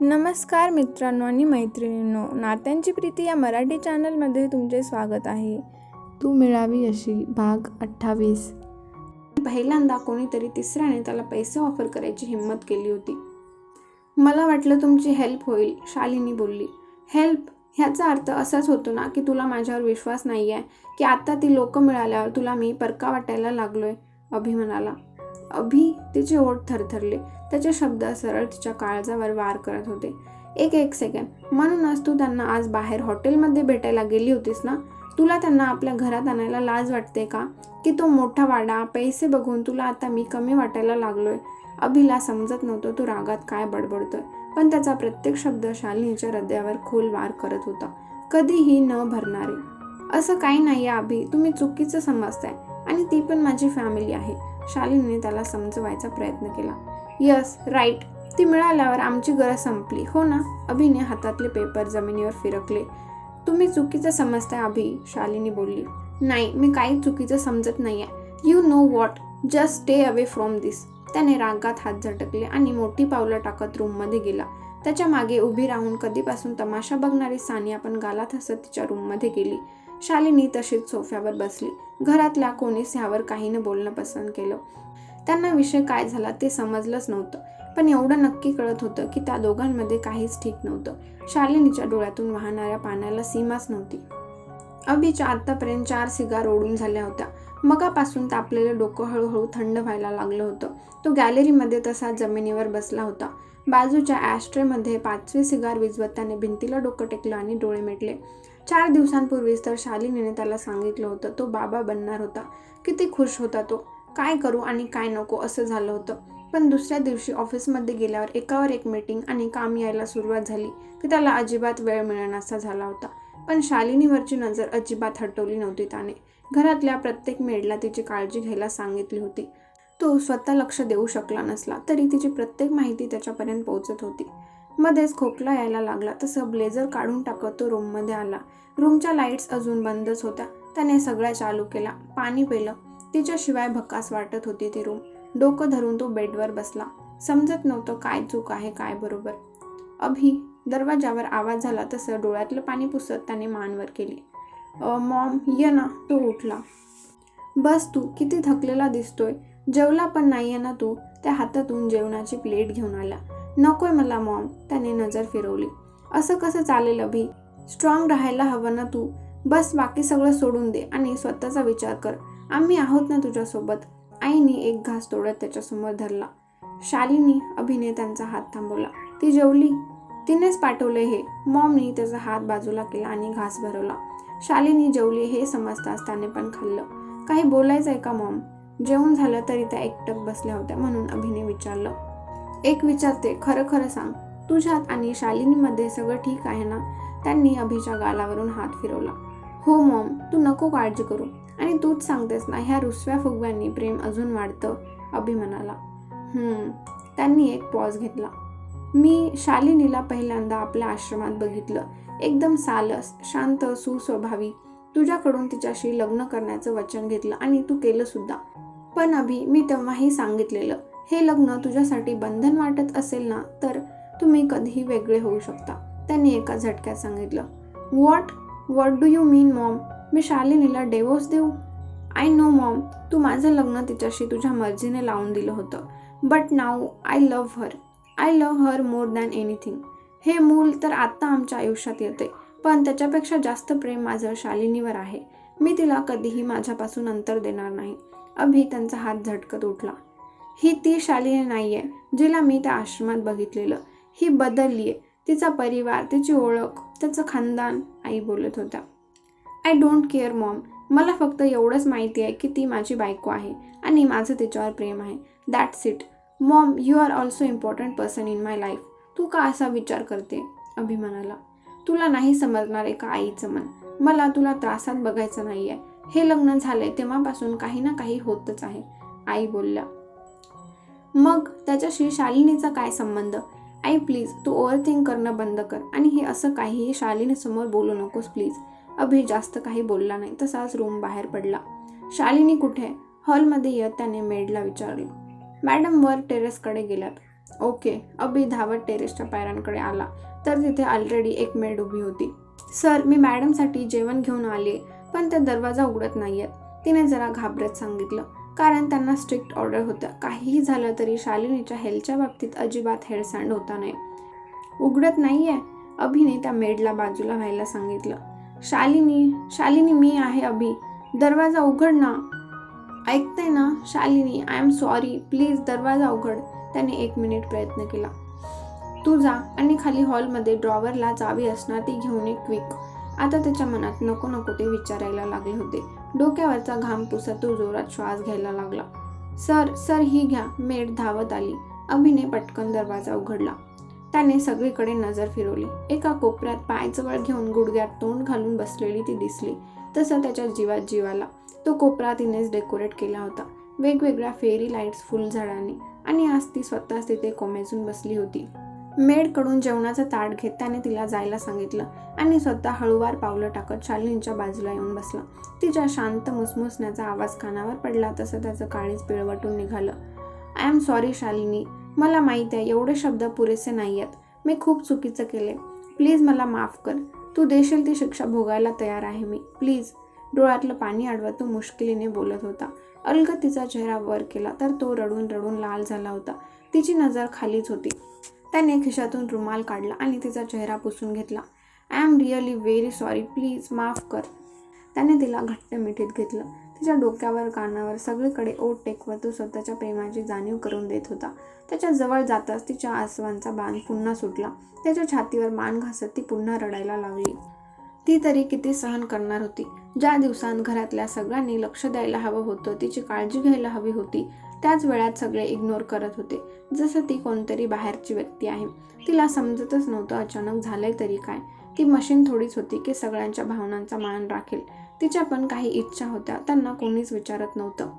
नमस्कार मित्रांनो आणि मैत्रिणींनो नात्यांची प्रीती या मराठी चॅनलमध्ये तुमचे स्वागत आहे. तू मिळावी अशी भाग अठ्ठावीस. पहिल्यांदा कोणीतरी तिसऱ्याने त्याला पैसे ऑफर करायची हिंमत केली होती. मला वाटलं तुमची हेल्प होईल शालिनी बोलली. हेल्प ह्याचा अर्थ असाच होतो ना की तुला माझ्यावर विश्वास नाही आहे की आता ती लोक मिळाल्यावर तुला मी परका वाटायला लागलोय अभि म्हणाला अभि तिचे ओठ थरथरले. त्याचे शब्द सरळ तिच्या काळजावर वार करत होते. एक एक सेकंड म्हणूनच तू त्यांना आज बाहेर हॉटेलमध्ये भेटायला गेली होतीस ना? तुला त्यांना आपल्या घरात आणायला लाज वाटते का? की तो मोठा वाडा पैसे बघून तुला आता मी कमी वाटायला लागलोय? अभिला समजत नव्हतं तो रागात काय बडबडतोय. पण त्याचा प्रत्येक शब्द शालिनीच्या हृदयावर खोल वार करत होता. कधीही न भरणारे. असं काही नाही आहे अभि. तुम्ही चुकीचं समजताय. आणि ती पण माझी फॅमिली आहे. शालिनीने त्याला समजवायचा प्रयत्न केला. Yes right. ती मिळाल्यावर आमची गरज संपली. हो ना? अभिने हातातले पेपर जमिनीवर फिरकले. तुम्ही चुकीचं समजताय अभि शालिनी बोलली. नाही मी काही चुकीचं समजत नाही आहे you know what just stay away from this त्याने रागात हात झटकले आणि मोठी पावलं टाकत रूममध्ये गेला. त्याच्यामागे उभी राहून कधीपासून तमाशा बघणारी सानिया पण गालात हसत तिच्या रूममध्ये गेली. शालिनी तशीच सोफ्यावर बसली. घरातल्या कोणीच ह्यावर काही न बोलणं पसंत केलं. त्यांना विषय काय झाला ते समजलंच नव्हतं. पण एवढं नक्की कळत होतं की त्या दोघांमध्ये काहीच ठीक नव्हतं. शालिनीच्या डोळ्यातून वाहणाऱ्या पाण्याला सीमाच नव्हती. अभिच्या आत्तापर्यंत चार सिगार ओढून झाल्या होत्या. मगापासून तापलेलं डोकं हळूहळू थंड व्हायला लागलं होतं. तो गॅलरीमध्ये तसा जमिनीवर बसला होता. बाजूच्या ॲस्ट्रेमध्ये पाचवी सिगार विजवत त्याने भिंतीला डोकं टेकलं आणि डोळे मिटले. चार दिवसांपूर्वीच तर शालिनीने त्याला सांगितलं होतं. तो बाबा बनणार होता. किती खुश होता तो. काय करू आणि काय नको असं झालं होतं. पण दुसऱ्या दिवशी ऑफिसमध्ये गेल्यावर एकावर एक मीटिंग आणि काम यायला सुरुवात झाली की त्याला अजिबात वेळ मिळण्याचा झाला होता. पण शालिनीवरची नजर अजिबात हटवली नव्हती त्याने. घरातल्या प्रत्येक मेडला तिची काळजी घ्यायला सांगितली होती. तो स्वतः लक्ष देऊ शकला नसला तरी तिची प्रत्येक माहिती त्याच्यापर्यंत पोहोचत होती. मध्येच खोकला यायला लागला. तसं ब्लेझर काढून टाकत तो रूममध्ये आला. रूमच्या लाईट्स अजून बंदच होत्या. त्याने सगळ्या चालू केला पाणी पेलं. तिच्याशिवाय भकास वाटत होती ती रूम. डोकं धरून तो बेडवर बसला. समजत नव्हतं काय चूक आहे काय बरोबर. अभि दरवाजावर आवाज झाला तसं डोळ्यातलं पाणी पुसत त्याने मानवर केली. मॉम ये ना. तो उठला. बस तू किती थकलेला दिसतोय. जेवला पण नाहीये ना तू. त्या हातातून जेवणाची प्लेट घेऊन आला. नकोय मला मॉम त्याने नजर फिरवली. असं कसं चालेल अभि? स्ट्रॉंग राहायला हवं ना तू? बस बाकी सगळं सोडून दे आणि स्वतःचा विचार कर. आम्ही आहोत ना तुझ्यासोबत. आईने एक घास तोडत त्याच्यासमोर धरला. शालिनी अभिने त्यांचा हात थांबवला. ती जेवली? तिनेच पाठवले हे. मॉमनी त्याचा हात बाजूला केला आणि घास भरवला. शालिनी जेवली हे समजताच त्याने पण खाल्लं. काही बोलायचं आहे का मॉम? जेवण झालं तरी त्या एकटक बसल्या होत्या म्हणून अभिने विचारलं. एक विचारते खरं खरं सांग तुझ्यात आणि शालिनीमध्ये सगळं ठीक आहे ना? त्यांनी अभिच्या गालावरून हात फिरवला. हो मॉम तू नको काळजी करू आणि तूच सांगतेस ना ह्या रुसव्या फुगव्यांनी प्रेम अजून वाढतं अभि म्हणाला. हम्म त्यांनी एक पॉज घेतला. मी शालिनीला पहिल्यांदा आपल्या आश्रमात बघितलं. एकदम सालस शांत सुस्वभावी. तुझ्याकडून तिच्याशी लग्न करण्याचं वचन घेतलं आणि तू केलं सुद्धा पण अभि मी तेव्हाही सांगितलेलं हे लग्न तुझ्यासाठी बंधन वाटत असेल ना तर तुम्ही कधीही वेगळे होऊ शकता. त्यांनी एका झटक्यात सांगितलं what what do you mean mom मी शालिनीला डेवोर्स देऊ? आय नो मॉम तू माझं लग्न तिच्याशी तुझ्या मर्जीने लावून दिलं होतं. But now I love her I love her more than anything हे मूल तर आत्ता आमच्या आयुष्यात येते पण त्याच्यापेक्षा जास्त प्रेम माझं शालिनीवर आहे. मी तिला कधीही माझ्यापासून अंतर देणार नाही. अभि त्यांचा हात झटकत उठला. ही ती शालिनी नाही आहे जिला मी त्या आश्रमात बघितलेलं. ही बदलली आहे तिचा परिवार तिची ओळख त्याचं खानदान आई बोलत होत्या. I don't care mom. मला फक्त एवढंच माहिती आहे की ती माझी बायको आहे आणि माझं तिच्यावर प्रेम आहे. That's it mom you are also important person in my life तू का असा विचार करते? अभिमानाला. तुला नाही समजणार आहे का आईचं मन. मला तुला त्रासात बघायचं नाही आहे हे लग्न झालंय तेव्हापासून काही ना काही होतच आहे आई बोलल्या. मग त्याच्याशी शालिनीचा काय संबंध? आई प्लीज तू ओव्हर थिंक करणं बंद कर. आणि हे असं काहीही शालिनीसमोर बोलू नकोस प्लीज अभि जास्त काही बोलला नाही. तसाच रूम बाहेर पडला. शालिनी कुठे? हॉलमध्ये येत त्याने मेडला विचारलं. मॅडम वर टेरेसकडे गेल्यात. ओके अभि धावत टेरेसच्या पायऱ्यांकडे आला. तर तिथे ऑलरेडी एक मेड उभी होती. सर मी मॅडमसाठी जेवण घेऊन आले पण त्या दरवाजा उघडत नाही आहेत तिने जरा घाबरत सांगितलं. कारण त्यांना स्ट्रिक्ट ऑर्डर होतं. काहीही झालं तरी शालिनीच्या हेल्थच्या बाबतीत अजिबात हेळसांड होता नाही. उघडत नाहीये अभिने त्या मेडला बाजूला व्हायला सांगितलं. शालिनी शालिनी मी आहे अभि. दरवाजा उघड ना. ऐकते ना Shalini I am sorry please दरवाजा उघड. त्याने एक मिनिट प्रयत्न केला. तू जा आणि खाली हॉलमध्ये ड्रॉवरला चावी असणार ती घेऊन ये क्विक. आता त्याच्या मनात नको नको ते विचारायला लागले होते. डोक्यावरचा घाम पुसत तो जोरात श्वास घ्यायला लागला. सर सर ही घ्या. मेड धावत आली. अभिने पटकन दरवाजा उघडला. त्याने सगळीकडे नजर फिरवली. एका कोपऱ्यात पायजवळ घेऊन गुडघ्यात तोंड घालून बसलेली ती दिसली. तसं त्याच्या जीवात जीवाला तो कोपरा तिनेच डेकोरेट केला होता. वेगवेगळ्या फेरी लाईट्स फुलझाडांनी. आणि आज ती स्वतःच तिथे कोमेजून बसली होती. मेडकडून जेवणाचं ताट घेत त्याने तिला जायला सांगितलं आणि स्वतः हळूवार पावलं टाकत शालिनीच्या बाजूला येऊन बसला. तिच्या शांत मुसमुसण्याचा आवाज कानावर पडला तसं त्याचं काळीच पिळवटून निघालं. I am sorry Shalini. मला माहीत आहे एवढे शब्द पुरेसे नाही आहेत मी खूप चुकीचं केले प्लीज मला माफ कर. तू देशील ती शिक्षा भोगायला तयार आहे मी. प्लीज. डोळ्यातलं पाणी अडवत तो मुश्किलीने बोलत होता. अलग तिचा चेहरा वर केला तर तो रडून रडून लाल झाला होता. तिची नजर खालीच होती. त्याने खिशातून रुमाल काढला आणि तिचा चेहरा पुसून घेतला. I am really very sorry please माफ कर. त्याने तिला घट्ट मिठीत घेतलं. तिच्या डोक्यावर कानावर सगळीकडे ओट टेकवत तो स्वतःच्या प्रेमाची जाणीव करून देत होता. त्याच्याजवळ जाताच तिच्या आसवांचा बाण पुन्हा सुटला. त्याच्या छातीवर मान घासत ती पुन्हा रडायला लागली. ती तरी किती सहन करणार होती? ज्या दिवसांत घरातल्या सगळ्यांनी लक्ष द्यायला हवं होतं तिची काळजी घ्यायला हवी होती. त्याच वेळात सगळे इग्नोर करत होते. जसं ती कोणतरी बाहेरची व्यक्ती आहे. तिला समजतच नव्हतं अचानक झालंय तरी काय. ती मशीन थोडीच होती की सगळ्यांच्या भावनांचा मान राखेल. तिच्या पण काही इच्छा होत्या. त्यांना कोणीच विचारत नव्हतं.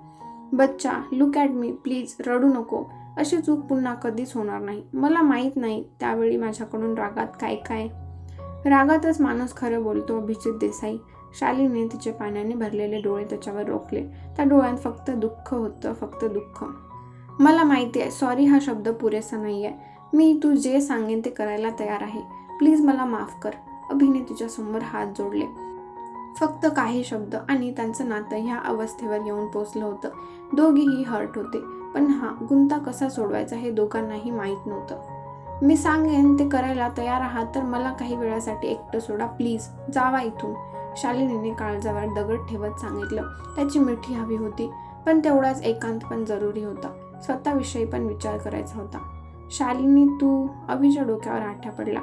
बच्चा लुक ॲट मी प्लीज रडू नको. अशी चूक पुन्हा कधीच होणार नाही. मला माहीत नाही त्यावेळी माझ्याकडून रागात काय काय रागातच माणूस खरं बोलतो अभिजित देसाई. शालीने तिचे पाण्याने भरलेले डोळे त्याच्यावर रोखले. त्या डोळ्यात फक्त दुःख होतं फक्त दुःख. मला माहिती आहे सॉरी हा शब्द पुरेसा नाही आहे मी तू जे सांगेन ते करायला तयार आहे. प्लीज मला माफ कर. अभिने तिच्यासमोर हात जोडले. फक्त काही शब्द आणि त्यांचं नातं ह्या अवस्थेवर येऊन पोचलं होतं. दोघीही हर्ट होते. पण हा गुंता कसा सोडवायचा हे दोघांनाही माहीत नव्हतं. मी सांगेन ते करायला तयार आहात तर मला काही वेळासाठी एकटं सोडा. प्लीज जावा इथून. शालिनीने काळजावर दगड ठेवत सांगितलं. त्याची मिठी हवी होती पण तेवढाच एकांत पण जरुरी होता. स्वतःविषयी पण विचार करायचा होता. शालिनी तू अभिच्या डोक्यावर आठ्या पडला.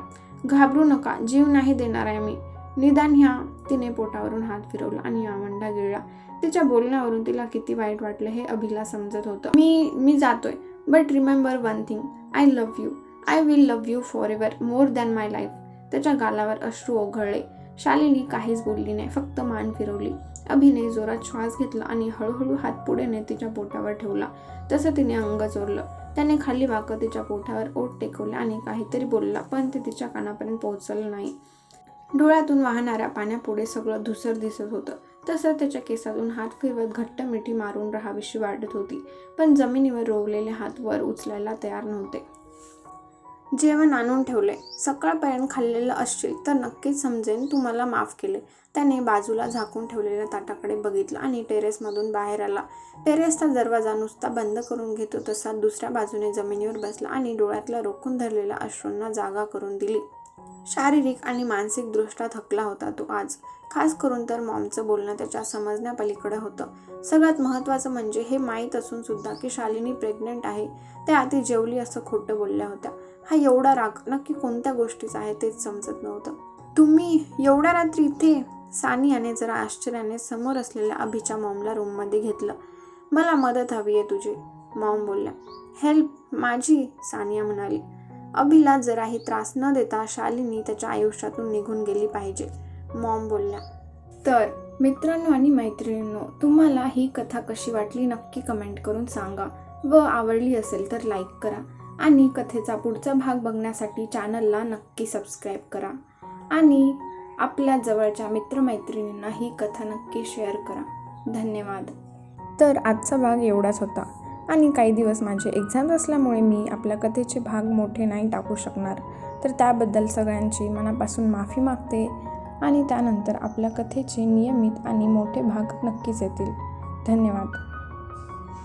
घाबरू नका जीव नाही देणार आहे मी. निदान ह्या तिने पोटावरून हात फिरवला आणि आमंडा गिळला. तिच्या बोलण्यावरून तिला किती वाईट वाटलं हे अभिला समजत होतं. मी मी जातोय. But remember one thing I love you I will love you forever more than my life त्याच्या गालावर अश्रू ओघळले. शालिनी काहीच बोलली नाही फक्त मान फिरवली. अभिने जोरात श्वास घेतला आणि हळूहळू हात पुढे ने तिच्या पोटावर ठेवला. तसं तिने अंग चोरलं त्याने खाली वाकत तिच्या पोटावर ओठ टेकवले आणि काहीतरी बोलला पण ते तिच्या कानापर्यंत पोहोचलं नाही. डोळ्यातून वाहणाऱ्या पाण्यापुढे सगळं धुसर दिसत होतं. तसं त्याच्या केसातून हात फिरवत घट्ट मिठी मारून राहावीशी वाटत होती. पण जमिनीवर रोवलेले हात वर उचलायला तयार नव्हते. जेवण आणून ठेवले सकाळपर्यंत खाल्लेलं असशील तर नक्कीच समजेन तू मला माफ केले त्याने बाजूला झाकून ठेवलेल्या ताटाकडे बघितलं आणि टेरेसमधून बाहेर आला. टेरेसचा दरवाजा नुसता बंद करून घेतो तसा दुसऱ्या बाजूने जमिनीवर बसला आणि डोळ्यातला रोखून धरलेल्या अश्रूंना जागा करून दिली. शारीरिक आणि मानसिकदृष्ट्या थकला होता तो आज. खास करून तर मॉमचं बोलणं त्याच्या समजण्यापलीकडे होतं. सगळ्यात महत्त्वाचं म्हणजे हे माहीत असून सुद्धा की शालिनी प्रेग्नंट आहे. त्या आधी जेवली असं खोटं बोलल्या होत्या. हा एवढा राग नक्की कोणत्या गोष्टीचा आहे तेच समजत नव्हतं. तुम्ही एवढ्या रात्री इथे सानियाने जरा आश्चर्याने समोर असलेल्या अभिच्या मॉमला रूममध्ये घेतलं. मला मदत हवी आहे तुझी मॉम बोलल्या. हेल्प माझी सानिया म्हणाली. अभिला जराही त्रास न देता शालिनी त्याच्या आयुष्यातून निघून गेली पाहिजे मॉम बोलल्या. तर मित्रांनो आणि मैत्रिणींनो तुम्हाला ही कथा कशी वाटली नक्की कमेंट करून सांगा. व आवडली असेल तर लाईक करा. आणि कथेचा पुढचा भाग बघण्यासाठी चॅनलला नक्की सबस्क्राईब करा. आणि आपल्या जवळच्या मित्रमैत्रिणींना ही कथा नक्की शेअर करा. धन्यवाद. तर आजचा भाग एवढाच होता. आणि काही दिवस माझे एक्झाम्स असल्यामुळे मी आपल्या कथेचे भाग मोठे नाही टाकू शकणार. तर त्याबद्दल सगळ्यांची मनापासून माफी मागते आणि त्यानंतर आपल्या कथेचे नियमित आणि मोठे भाग नक्कीच येतील. धन्यवाद.